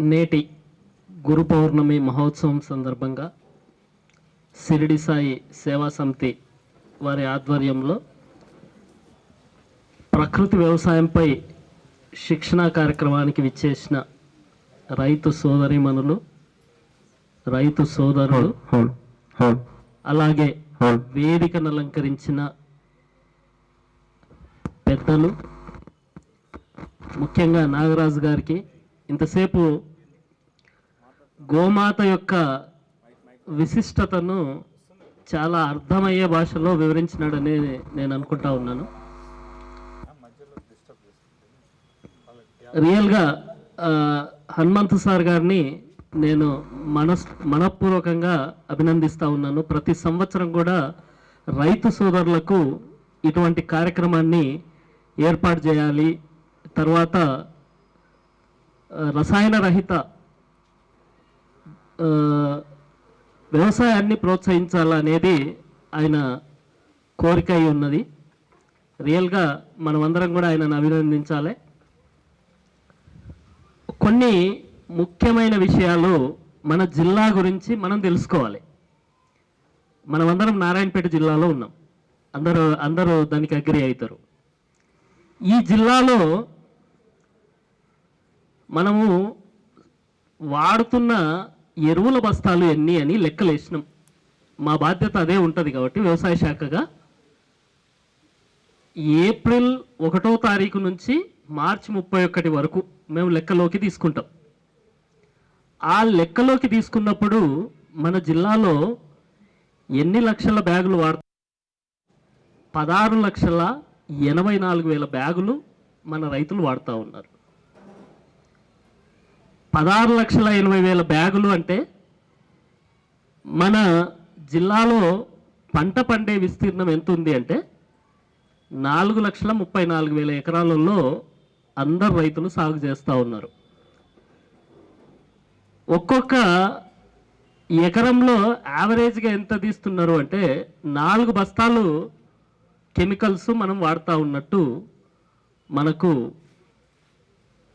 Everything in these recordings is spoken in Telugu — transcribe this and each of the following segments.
నేటి గురు పౌర్ణమి మహోత్సవం సందర్భంగా సిరిడి సాయి సేవా సమితి వారి ఆధ్వర్యంలో ప్రకృతి వ్యవసాయంపై శిక్షణా కార్యక్రమానికి విచ్చేసిన రైతు సోదరిమణులు రైతు సోదరులు అలాగే వేదికను అలంకరించిన పెద్దలు ముఖ్యంగా నాగరాజు గారికి ఇంతసేపు గోమాత యొక్క విశిష్టతను చాలా అర్థమయ్యే భాషలో వివరించినాడని నేను అనుకుంటా ఉన్నాను. రియల్గా హనుమంతు సార్ గారిని నేను మనస్ మనపూర్వకంగా అభినందిస్తూ ఉన్నాను. ప్రతి సంవత్సరం కూడా రైతు సోదరులకు ఇటువంటి కార్యక్రమాన్ని ఏర్పాటు చేయాలి. తర్వాత రసాయన రహిత వ్యవసాయాన్ని ప్రోత్సహించాలనేది ఆయన కోరిక అయి ఉన్నది. రియల్గా మనమందరం కూడా ఆయనను అభినందించాలి. కొన్ని ముఖ్యమైన విషయాలు మన జిల్లా గురించి మనం తెలుసుకోవాలి. మనమందరం నారాయణపేట జిల్లాలో ఉన్నాం. అందరూ అందరూ దానికి అగ్రి అవుతారు. ఈ జిల్లాలో మనము వాడుతున్న ఎరువుల బస్తాలు ఎన్ని అని లెక్కలేసినాం మా బాధ్యత అదే ఉంటుంది కాబట్టి వ్యవసాయ శాఖగా. ఏప్రిల్ ఒకటో తారీఖు నుంచి మార్చి ముప్పై ఒకటి వరకు మేము లెక్కలోకి తీసుకుంటాం. ఆ లెక్కలోకి తీసుకున్నప్పుడు మన జిల్లాలో ఎన్ని లక్షల బ్యాగులు వాడుతాం పదహారు లక్షల ఎనభై నాలుగు వేల బ్యాగులు మన రైతులు వాడుతూ ఉన్నారు. పదహారు లక్షల ఎనభై వేల బ్యాగులు అంటే మన జిల్లాలో పంట పండే విస్తీర్ణం ఎంత ఉంది అంటే నాలుగు లక్షల ముప్పై నాలుగు వేల ఎకరాలలో అందరు రైతులు సాగు చేస్తూ ఉన్నారు. ఒక్కొక్క ఎకరంలో యావరేజ్గా ఎంత తీస్తున్నారు అంటే నాలుగు బస్తాలు కెమికల్స్ మనం వాడుతూ ఉన్నట్టు మనకు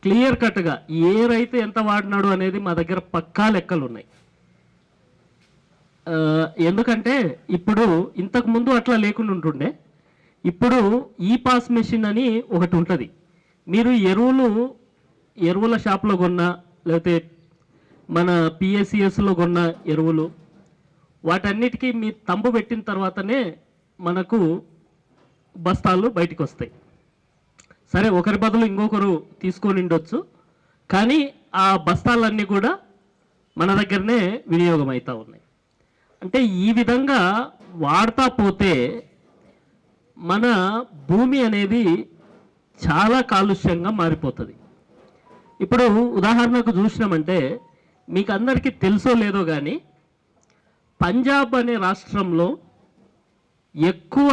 క్లియర్ కట్గా ఏ రైతు ఎంత వాడినాడు అనేది మా దగ్గర పక్కా లెక్కలు ఉన్నాయి ఎందుకంటే ఇప్పుడు ఇంతకు ముందు అట్లా లేకుండా ఉంటుండే. ఇప్పుడు ఈ పాస్ మెషిన్ అని ఒకటి ఉంటుంది. మీరు ఎరువులు ఎరువుల షాప్లో కొన్న లేకపోతే మన పిఎస్సిఎస్లో కొన్న ఎరువులు వాటన్నిటికీ మీ తంబు పెట్టిన తర్వాతనే మనకు బస్తాలు బయటకు వస్తాయి సరే ఒకరి బదులు ఇంకొకరు తీసుకొని ఉండొచ్చు. కానీ ఆ బస్తాలన్నీ కూడా మన దగ్గరనే వినియోగం అవుతూ ఉన్నాయి. అంటే ఈ విధంగా వాడతా పోతే మన భూమి అనేది చాలా కాలుష్యంగా మారిపోతుంది. ఇప్పుడు ఉదాహరణకు చూసినామంటే మీకు అందరికీ తెలుసో లేదో కానీ పంజాబ్ అనే రాష్ట్రంలో ఎక్కువ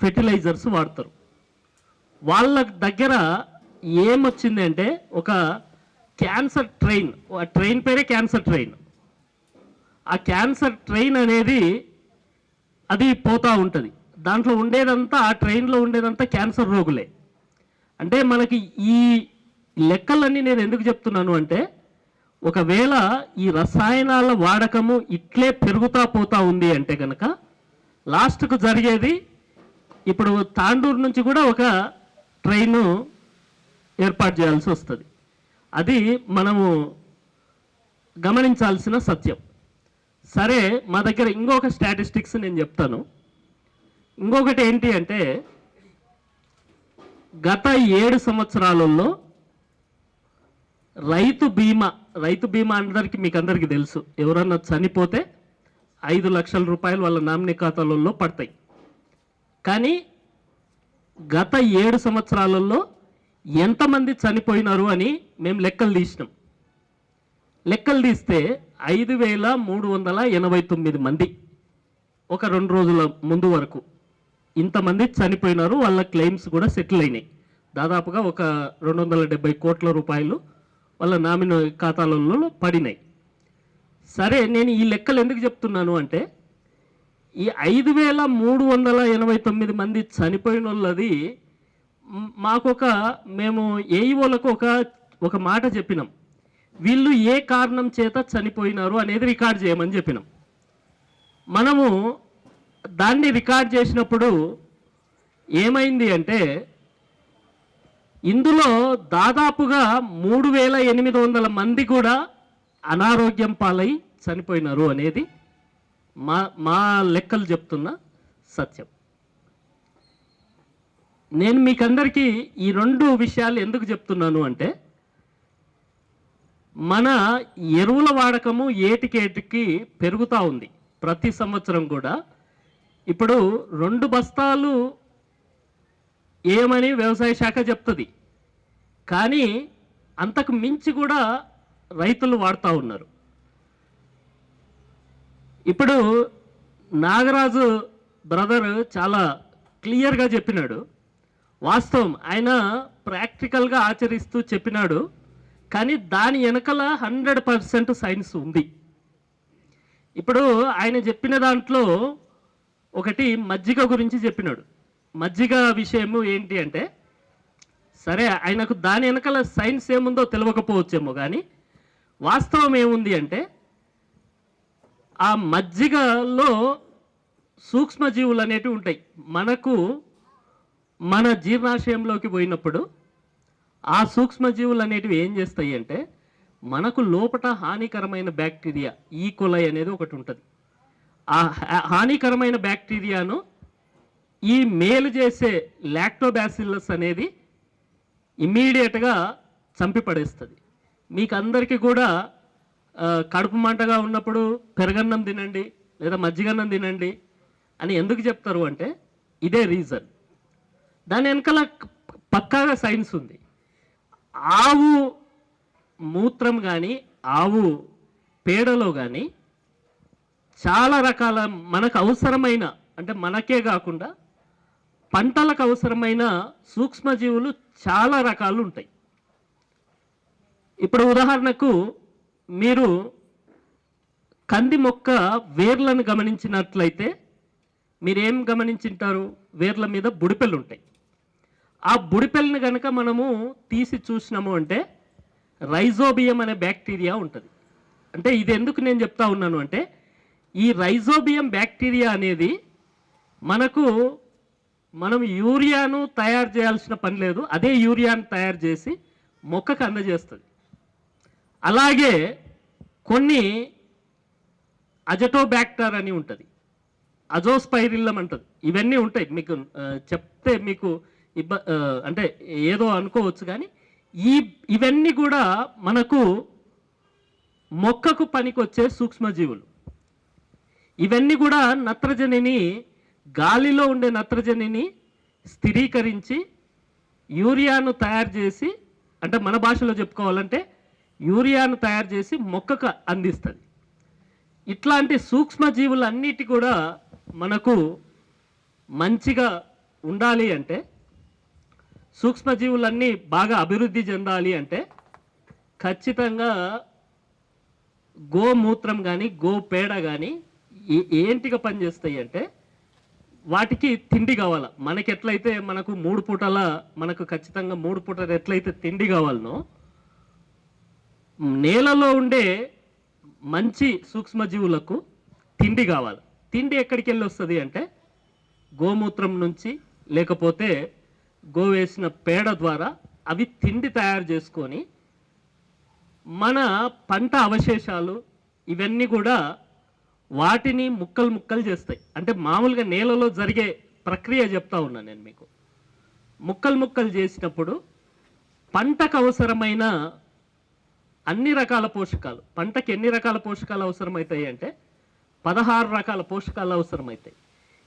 ఫెర్టిలైజర్స్ వాడతారు. వాళ్ళ దగ్గర ఏమొచ్చింది అంటే ఒక క్యాన్సర్ ట్రైన్ ఆ ట్రైన్ పేరే క్యాన్సర్ ట్రైన్. ఆ క్యాన్సర్ ట్రైన్ అనేది అది పోతూ ఉంటుంది. దాంట్లో ఉండేదంతా ఆ ట్రైన్లో ఉండేదంతా క్యాన్సర్ రోగులే. అంటే మనకి ఈ లెక్కలన్నీ నేను ఎందుకు చెప్తున్నాను అంటే ఒకవేళ ఈ రసాయనాల వాడకము ఇట్లే పెరుగుతా పోతా ఉంది అంటే కనుక లాస్ట్కు జరిగేది ఇప్పుడు తాండూరు నుంచి కూడా ఒక ట్రైను ఏర్పాటు చేయాల్సి వస్తుంది. అది మనము గమనించాల్సిన సత్యం. సరే మా దగ్గర ఇంకొక స్టాటిస్టిక్స్ నేను చెప్తాను. ఇంకొకటి ఏంటి అంటే గత ఏడు సంవత్సరాలలో రైతు బీమా రైతు బీమా అందరికీ మీకు అందరికీ తెలుసు. ఎవరన్నా చనిపోతే ఐదు లక్షల రూపాయలు వాళ్ళ నామినీ ఖాతాలలో పడతాయి. కానీ గత ఏడు సంవత్సరాలలో ఎంతమంది చనిపోయినారు అని మేము లెక్కలు తీసినాం. లెక్కలు తీస్తే ఐదు వేల మూడు వందల ఎనభై తొమ్మిది మంది. ఒక రెండు రోజుల ముందు వరకు ఇంతమంది చనిపోయినారు వాళ్ళ క్లెయిమ్స్ కూడా సెటిల్ అయినాయి. దాదాపుగా ఒక రెండు వందల డెబ్బై కోట్ల రూపాయలు వాళ్ళ నామిన ఖాతాలలో పడినాయి. సరే నేను ఈ లెక్కలు ఎందుకు చెప్తున్నాను అంటే ఈ ఐదు వేల మూడు వందల ఎనభై తొమ్మిది మంది చనిపోయిన వాళ్ళది మాకొక మేము ఏఈఓలకు ఒక ఒక మాట చెప్పినాం. వీళ్ళు ఏ కారణం చేత చనిపోయినారు అనేది రికార్డ్ చేయమని చెప్పినాం. మనము దాన్ని రికార్డ్ చేసినప్పుడు ఏమైంది అంటే ఇందులో దాదాపుగా మూడు వేల ఎనిమిది వందల మంది కూడా అనారోగ్యం పాలై చనిపోయినారు అనేది మా మా లెక్కలు చెప్తున్న సత్యం. నేను మీకందరికీ ఈ రెండు విషయాలు ఎందుకు చెప్తున్నాను అంటే మన ఎరువుల వాడకము ఏటికేటికి పెరుగుతూ ఉంది. ప్రతి సంవత్సరం కూడా. ఇప్పుడు రెండు బస్తాలు ఏమని వ్యవసాయ శాఖ చెప్తుంది. కానీ అంతకు మించి కూడా రైతులు వాడుతూ ఉన్నారు. ఇప్పుడు నాగరాజు బ్రదర్ చాలా క్లియర్గా చెప్పినాడు. వాస్తవం ఆయన ప్రాక్టికల్గా ఆచరిస్తూ చెప్పినాడు. కానీ దాని వెనకల హండ్రెడ్ పర్సెంట్ సైన్స్ ఉంది. ఇప్పుడు ఆయన చెప్పిన దాంట్లో ఒకటి మజ్జిగ గురించి చెప్పినాడు. మజ్జిగ విషయము ఏంటి అంటే సరే ఆయనకు దాని వెనకాల సైన్స్ ఏముందో తెలియకపోవచ్చేమో కానీ వాస్తవం ఏముంది అంటే ఆ మజ్జిగలో సూక్ష్మజీవులు అనేటివి ఉంటాయి. మనకు మన జీర్ణాశయంలోకి పోయినప్పుడు ఆ సూక్ష్మజీవులు అనేటివి ఏం చేస్తాయి అంటే మనకు లోపట హానికరమైన బ్యాక్టీరియా e. ఈ అనేది ఒకటి ఉంటుంది. ఆ హానికరమైన బ్యాక్టీరియాను ఈ మేలు చేసే లాక్టోబాసిల్లస్ అనేది ఇమ్మీడియట్గా చంపి పడేస్తుంది మీకు అందరికీ కూడా కడుపు మంటగా ఉన్నప్పుడు పెరగన్నం తినండి లేదా మజ్జిగన్నం తినండి అని ఎందుకు చెప్తారు అంటే ఇదే రీజన్ దాని వెనకాల పక్కాగా సైన్స్ ఉంది. ఆవు మూత్రం కానీ ఆవు పేడలో కానీ చాలా రకాల మనకు అవసరమైన అంటే మనకే కాకుండా పంటలకు అవసరమైన సూక్ష్మజీవులు చాలా రకాలు ఉంటాయి. ఇప్పుడు ఉదాహరణకు మీరు కంది మొక్క వేర్లను గమనించినట్లయితే మీరేం గమనించింటారు? వేర్ల మీద బుడిపెళ్ళు ఉంటాయి ఆ బుడిపెల్ని కనుక మనము తీసి చూసినాము అంటే రైజోబియం అనే బ్యాక్టీరియా ఉంటుంది. అంటే ఇది ఎందుకు నేను చెప్తా ఉన్నాను అంటే ఈ రైజోబియం బ్యాక్టీరియా అనేది మనకు మనం యూరియాను తయారు చేయాల్సిన పని లేదు. అదే యూరియాను తయారు చేసి మొక్కకు అందజేస్తుంది. అలాగే కొన్ని అజటోబ్యాక్టర్ అని ఉంటుంది. అజోస్పైరిల్లం అంటుంది. ఇవన్నీ ఉంటాయి. మీకు చెప్తే మీకు ఇబ్బ అంటే ఏదో అనుకోవచ్చు కానీ ఈ ఇవన్నీ కూడా మనకు మొక్కకు పనికొచ్చే సూక్ష్మజీవులు. ఇవన్నీ కూడా నత్రజనిని గాలిలో ఉండే నత్రజనిని స్థిరీకరించి యూరియాను తయారు చేసి అంటే మన భాషలో చెప్పుకోవాలంటే యూరియాను తయారు చేసి మొక్కకు అందిస్తుంది. ఇట్లాంటి సూక్ష్మజీవులన్నిటి కూడా మనకు మంచిగా ఉండాలి అంటే సూక్ష్మజీవులన్నీ బాగా అభివృద్ధి చెందాలి అంటే ఖచ్చితంగా గోమూత్రం కానీ గో పేడ కానీ ఏంటిగా పనిచేస్తాయి అంటే వాటికి తిండి కావాల. మనకి ఎట్లయితే మనకు మూడు పూటల మనకు ఖచ్చితంగా మూడు పూటలు ఎట్లయితే తిండి కావాలనో నేలలో ఉండే మంచి సూక్ష్మజీవులకు తిండి కావాలి. తిండి ఎక్కడికి వెళ్ళి వస్తుంది అంటే గోమూత్రం నుంచి లేకపోతే గోవేసిన పేడ ద్వారా అవి తిండి తయారు చేసుకొని మన పంట అవశేషాలు ఇవన్నీ కూడా వాటిని ముక్కలు ముక్కలు చేస్తాయి. అంటే మామూలుగా నేలలో జరిగే ప్రక్రియ చెప్తా ఉన్నా నేను మీకు. ముక్కలు ముక్కలు చేసినప్పుడు పంటకు అవసరమైన అన్ని రకాల పోషకాలు. పంటకి ఎన్ని రకాల పోషకాలు అవసరమవుతాయి అంటే పదహారు రకాల పోషకాలు అవసరమవుతాయి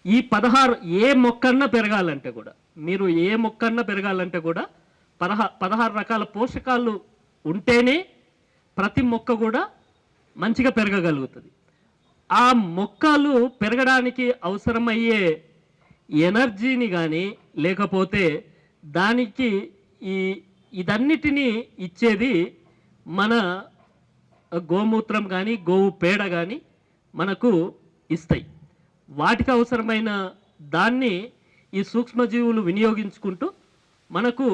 ఈ పదహారు ఏ మొక్కన్నా పెరగాలంటే కూడా మీరు ఏ మొక్కన్నా పెరగాలంటే కూడా పదహా పదహారు రకాల పోషకాలు ఉంటేనే ప్రతి మొక్క కూడా మంచిగా పెరగగలుగుతుంది. ఆ మొక్కలు పెరగడానికి అవసరమయ్యే ఎనర్జీని కానీ లేకపోతే దానికి ఈ ఇదన్నిటినీ ఇచ్చేది మన గోమూత్రం కానీ గోవు పేడ కానీ మనకు ఇస్తాయి. వాటికి అవసరమైన దాన్ని ఈ సూక్ష్మజీవులు వినియోగించుకుంటూ మనకు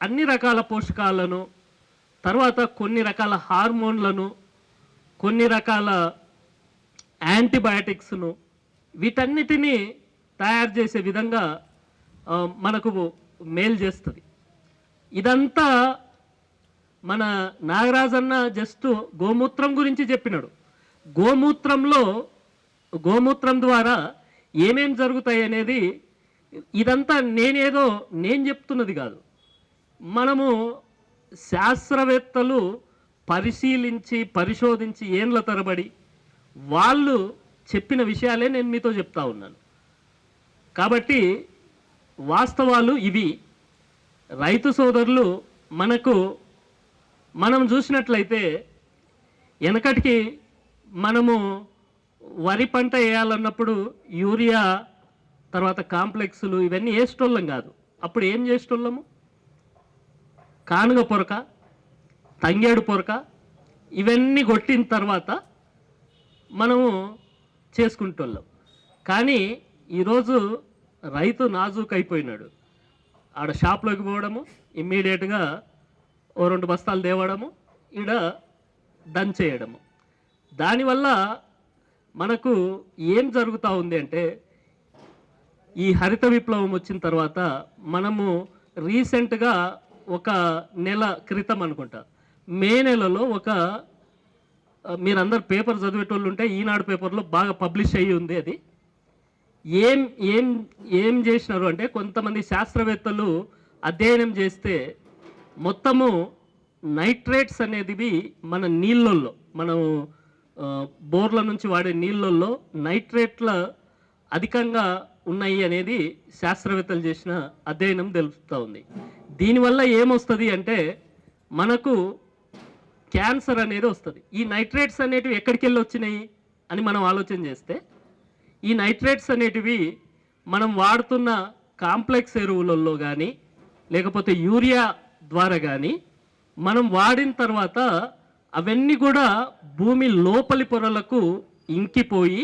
అన్ని రకాల పోషకాలను తర్వాత కొన్ని రకాల హార్మోన్లను కొన్ని రకాల యాంటీబయాటిక్స్ను వీటన్నిటినీ తయారు చేసే విధంగా మనకు మేలు చేస్తుంది. ఇదంతా మన నాగరాజన్న జస్ట్ గోమూత్రం గురించి చెప్పినాడు. గోమూత్రంలో గోమూత్రం ద్వారా ఏమేం జరుగుతాయి అనేది ఇదంతా నేనేదో నేను చెప్తున్నది కాదు. మనము శాస్త్రవేత్తలు పరిశీలించి పరిశోధించి ఏండ్ల తరబడి వాళ్ళు చెప్పిన విషయాలే నేను మీతో చెప్తా ఉన్నాను. కాబట్టి వాస్తవాలు ఇవి. రైతు సోదరులు మనకు మనం చూసినట్లయితే వెనకటికి మనము వరి పంట వేయాలన్నప్పుడు యూరియా తర్వాత కాంప్లెక్స్లు ఇవన్నీ వేసేటోళ్ళం కాదు. అప్పుడు ఏం చేసేటోళ్ళము? కానుగ పొరక తంగేడు పొరక ఇవన్నీ కొట్టిన తర్వాత మనము చేసుకుంటోళ్ళం. కానీ ఈరోజు రైతు నాజూక్ అయిపోయినాడు ఆడ షాప్లోకి పోవడము ఇమ్మీడియట్గా ఓ రెండు బస్తాలు తేవడము ఈడ దంచేయడము దానివల్ల మనకు ఏం జరుగుతూ ఉంది అంటే ఈ హరిత విప్లవం వచ్చిన తర్వాత మనము రీసెంట్గా ఒక నెల క్రితం అనుకుంటా. మే నెలలో ఒక మీరందరు పేపర్ చదివేటోళ్ళు ఉంటే ఈనాడు పేపర్లో బాగా పబ్లిష్ అయ్యి ఉంది అది. ఏం ఏం ఏం చేసినారు అంటే కొంతమంది శాస్త్రవేత్తలు అధ్యయనం చేస్తే మొత్తము నైట్రేట్స్ అనేది మన నీళ్ళల్లో మనం బోర్ల నుంచి వాడే నీళ్ళల్లో నైట్రేట్ల అధికంగా ఉన్నాయి అనేది శాస్త్రవేత్తలు చేసిన అధ్యయనం తెలుపుతూ ఉంది. దీనివల్ల ఏమొస్తుంది అంటే మనకు క్యాన్సర్ అనేది వస్తుంది. ఈ నైట్రేట్స్ అనేటివి ఎక్కడికి వెళ్ళి వచ్చినాయి అని మనం ఆలోచన చేస్తే ఈ నైట్రేట్స్ అనేటివి మనం వాడుతున్న కాంప్లెక్స్ ఎరువులలో కానీ లేకపోతే యూరియా ద్వారా కానీ మనం వాడిన తర్వాత అవన్నీ కూడా భూమి లోపలి పొరలకు ఇంకిపోయి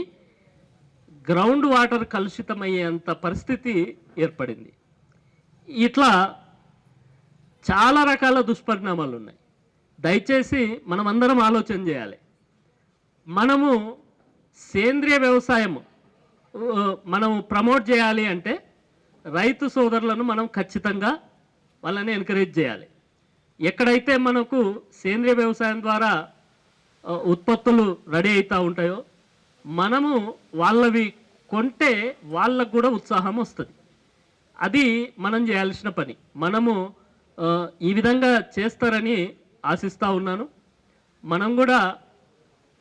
గ్రౌండ్ వాటర్ కలుషితమయ్యేంత పరిస్థితి ఏర్పడింది. ఇట్లా చాలా రకాల దుష్పరిణామాలు ఉన్నాయి. దయచేసి మనం అందరం ఆలోచన చేయాలి. మనము సేంద్రియ వ్యవసాయం మనము మనం ప్రమోట్ చేయాలి అంటే రైతు సోదరులను మనం ఖచ్చితంగా వాళ్ళని ఎంకరేజ్ చేయాలి. ఎక్కడైతే మనకు సేంద్రియ వ్యవసాయం ద్వారా ఉత్పత్తులు రెడీ అవుతూ ఉంటాయో మనము వాళ్ళవి కొంటే వాళ్ళకు కూడా ఉత్సాహం వస్తుంది. అది మనం చేయాల్సిన పని. మనము ఈ విధంగా చేస్తారని ఆశిస్తూ ఉన్నాను. మనం కూడా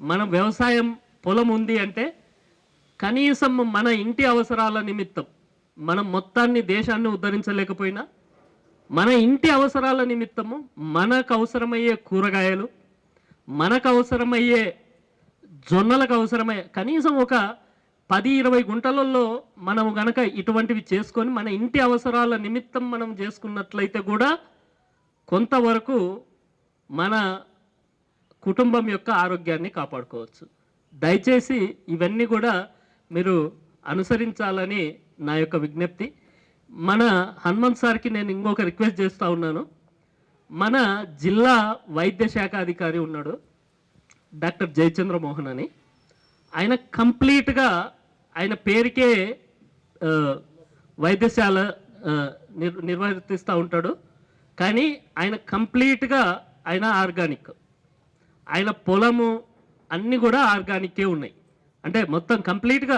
మన వ్యవసాయం పొలం ఉంది అంటే కనీసం మన ఇంటి అవసరాల నిమిత్తం మనం మొత్తాన్ని దేశాన్ని ఉద్ధరించలేకపోయినా మన ఇంటి అవసరాల నిమిత్తము మనకు అవసరమయ్యే కూరగాయలు మనకు అవసరమయ్యే జొన్నలకు అవసరమయ్యే కనీసం ఒక పది ఇరవై గుంటలలో మనం గనక ఇటువంటివి చేసుకొని మన ఇంటి అవసరాల నిమిత్తం మనం చేసుకున్నట్లయితే కూడా కొంతవరకు మన కుటుంబం యొక్క ఆరోగ్యాన్ని కాపాడుకోవచ్చు. దయచేసి ఇవన్నీ కూడా మీరు అనుసరించాలని నా యొక్క విజ్ఞప్తి. మన హనుమంత్ సార్కి నేను ఇంకొక రిక్వెస్ట్ చేస్తూ ఉన్నాను. మన జిల్లా వైద్య శాఖ అధికారి ఉన్నాడు డాక్టర్ జయచంద్ర మోహన్ అని. ఆయన కంప్లీట్గా ఆయన పేరుకే వైద్యశాల నిర్ నిర్వర్తిస్తూ ఉంటాడు. కానీ ఆయన కంప్లీట్గా ఆయన ఆర్గానిక్. ఆయన పొలము అన్నీ కూడా ఆర్గానిక్కే ఉన్నాయి. అంటే మొత్తం కంప్లీట్గా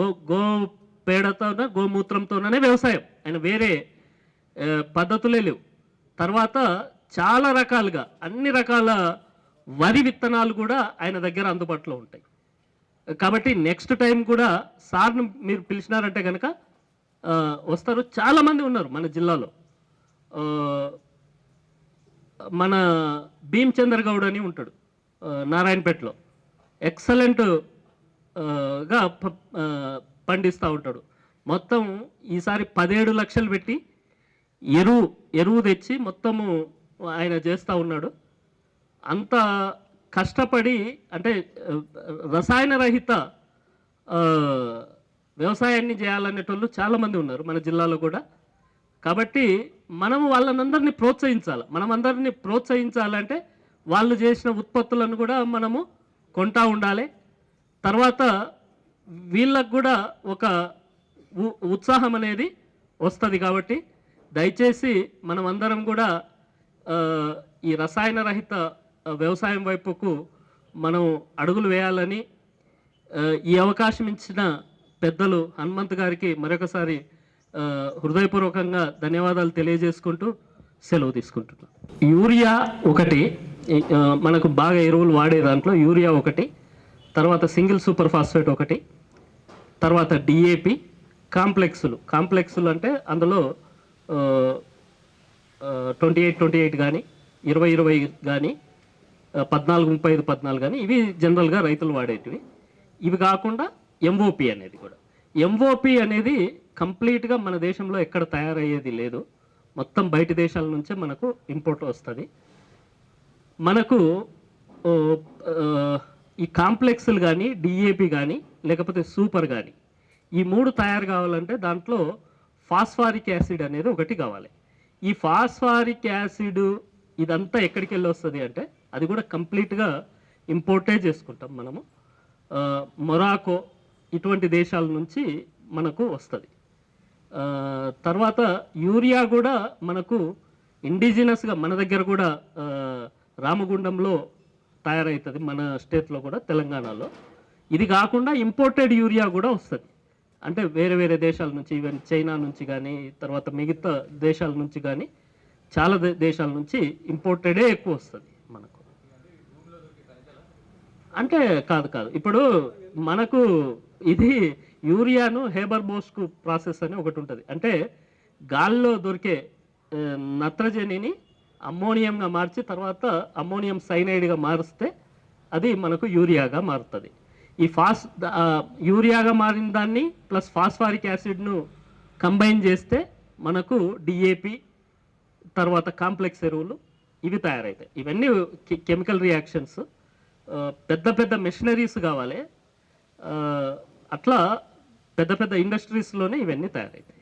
గో గో పేడతోన గోమూత్రంతోనే వ్యవసాయం. ఆయన వేరే పద్ధతులే లేవు. తర్వాత చాలా రకాలుగా అన్ని రకాల వరి విత్తనాలు కూడా ఆయన దగ్గర అందుబాటులో ఉంటాయి. కాబట్టి నెక్స్ట్ టైం కూడా సార్ను మీరు పిలిచినారంటే కనుక వస్తారు. చాలామంది ఉన్నారు మన జిల్లాలో. మన భీమచంద్ర గౌడ్ అని ఉంటాడు నారాయణపేటలో. ఎక్సలెంట్గా పండిస్తూ ఉంటాడు. మొత్తం ఈసారి పదిహేడు లక్షలు పెట్టి ఎరువు ఎరువు తెచ్చి మొత్తము ఆయన చేస్తూ ఉన్నాడు. అంత కష్టపడి అంటే రసాయన రహిత వ్యవసాయాన్ని చేయాలనేటోళ్ళు చాలామంది ఉన్నారు మన జిల్లాలో కూడా. కాబట్టి మనం వాళ్ళనందరినీ ప్రోత్సహించాలి. మనం అందరినీ ప్రోత్సహించాలంటే వాళ్ళు చేసిన ఉత్పత్తులను కూడా మనము కొంటా ఉండాలి. తర్వాత వీళ్ళకు కూడా ఒక ఉ- ఉత్సాహం అనేది వస్తుంది కాబట్టి దయచేసి మనం అందరం కూడా ఈ రసాయన రహిత వ్యవసాయం వైపుకు మనం అడుగులు వేయాలని ఈ అవకాశం ఇచ్చిన పెద్దలు హనుమంత్ గారికి మరొకసారి హృదయపూర్వకంగా ధన్యవాదాలు తెలియజేసుకుంటూ సెలవు తీసుకుంటున్నాను యూరియా ఒకటి మనకు బాగా ఎరువులు వాడే దాంట్లో యూరియా ఒకటి తర్వాత సింగిల్ సూపర్ ఫాస్ఫేట్ ఒకటి తర్వాత డిఏపి కాంప్లెక్స్లు. కాంప్లెక్స్లు అంటే అందులో ట్వంటీ ఎయిట్ ట్వంటీ ఎయిట్ కానీ ఇరవై ఇరవై కానీ పద్నాలుగు ముప్పై ఐదు పద్నాలుగు కానీ ఇవి జనరల్గా రైతులు వాడేటివి. ఇవి కాకుండా ఎంఓపి అనేది కూడా. ఎంఓపి అనేది కంప్లీట్గా మన దేశంలో ఎక్కడ తయారయ్యేది లేదు. మొత్తం బయట దేశాల నుంచే మనకు ఇంపోర్ట్ వస్తుంది. మనకు ఈ కాంప్లెక్స్లు కానీ డిఏపి కానీ లేకపోతే సూపర్ కానీ ఈ మూడు తయారు కావాలంటే దాంట్లో ఫాస్ఫారిక్ యాసిడ్ అనేది ఒకటి కావాలి. ఈ ఫాస్ఫారిక్ యాసిడ్ ఇదంతా ఎక్కడికి వెళ్ళి వస్తుంది అంటే అది కూడా కంప్లీట్గా ఇంపోర్టే చేసుకుంటాం మనము. మొరాకో ఇటువంటి దేశాల నుంచి మనకు వస్తుంది. తర్వాత యూరియా కూడా మనకు ఇండిజినస్గా మన దగ్గర కూడా రామగుండంలో తయారవుతుంది మన స్టేట్లో కూడా తెలంగాణలో. ఇది కాకుండా ఇంపోర్టెడ్ యూరియా కూడా వస్తుంది. అంటే వేరే వేరే దేశాల నుంచి ఈవెన్ చైనా నుంచి కానీ తర్వాత మిగతా దేశాల నుంచి కానీ చాలా దేశాల నుంచి ఇంపోర్టెడే ఎక్కువ వస్తుంది మనకు. అంటే కాదు కాదు ఇప్పుడు మనకు ఇది యూరియాను హేబర్ బోస్కు ప్రాసెస్ అని ఒకటి ఉంటుంది. అంటే గాల్లో దొరికే నత్రజనిని అమ్మోనియంగా మార్చి తర్వాత అమ్మోనియం సైనైడ్గా మారిస్తే అది మనకు యూరియాగా మారుతుంది. ఈ ఫాస్ యూరియాగా మారిన దాన్ని ప్లస్ ఫాస్ఫారిక్ యాసిడ్ను కంబైన్ చేస్తే మనకు డిఏపి తర్వాత కాంప్లెక్స్ ఎరువులు ఇవి తయారవుతాయి ఇవన్నీ కెమికల్ రియాక్షన్స్. పెద్ద పెద్ద మెషినరీస్ కావాలి. అట్లా పెద్ద పెద్ద ఇండస్ట్రీస్లోనే ఇవన్నీ తయారవుతాయి